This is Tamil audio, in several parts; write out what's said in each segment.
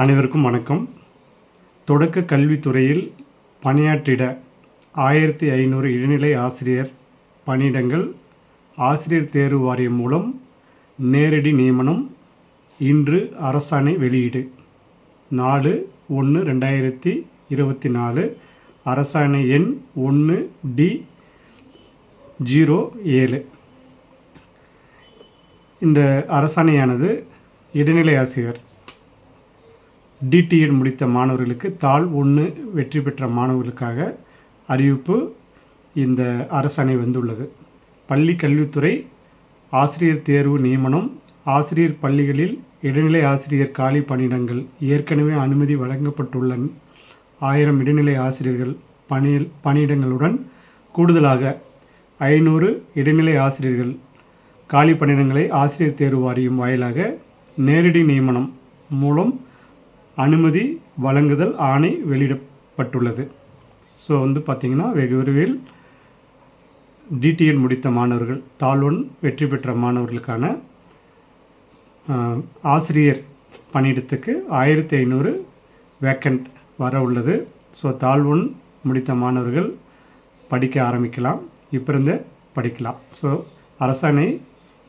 அனைவருக்கும் வணக்கம். தொடக்க கல்வித்துறையில் பணியாற்றிட ஆயிரத்தி ஐநூறு இடைநிலை ஆசிரியர் பணியிடங்கள் ஆசிரியர் தேர்வு வாரியம் மூலம் நேரடி நியமனம் இன்று அரசாணை வெளியீடு. நாலு ஒன்று ரெண்டாயிரத்தி இருபத்தி நாலு அரசாணை எண் ஒன்று டி ஜீரோ ஏழு. இந்த அரசாணையானது இடைநிலை ஆசிரியர் டிடிஎட் முடித்த மாணவர்களுக்கு தாள் ஒன்று வெற்றி பெற்ற மாணவர்களுக்காக அறிவிப்பு இந்த அரசாணை வந்துள்ளது. பள்ளி கல்வித்துறை ஆசிரியர் தேர்வு நியமனம் ஆசிரியர் பள்ளிகளில் இடைநிலை ஆசிரியர் காலி பணியிடங்கள் ஏற்கனவே அனுமதி வழங்கப்பட்டுள்ள ஆயிரம் இடைநிலை ஆசிரியர்கள் பணி பணியிடங்களுடன் கூடுதலாக ஐநூறு இடைநிலை ஆசிரியர்கள் காலி பணியிடங்களை ஆசிரியர் தேர்வு வாரியம் வாயிலாக நேரடி நியமனம் மூலம் அனுமதி வழங்குதல் ஆணை வெளியிடப்பட்டுள்ளது. ஸோ வந்து பார்த்திங்கன்னா வெகு விரைவில் டிடிஎன் முடித்த மாணவர்கள் தாழ்வன் வெற்றி பெற்ற மாணவர்களுக்கான ஆசிரியர் பணியிடத்துக்கு ஆயிரத்தி ஐநூறு வேக்கண்ட் வர உள்ளது. ஸோ தாழ்வன் முடித்த மாணவர்கள் படிக்க ஆரம்பிக்கலாம் இப்போருந்தே படிக்கலாம். ஸோ அரசாணை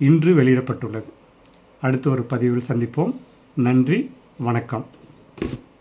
இன்று வெளியிடப்பட்டுள்ளது. அடுத்து ஒரு பதிவில் சந்திப்போம். நன்றி வணக்கம். you.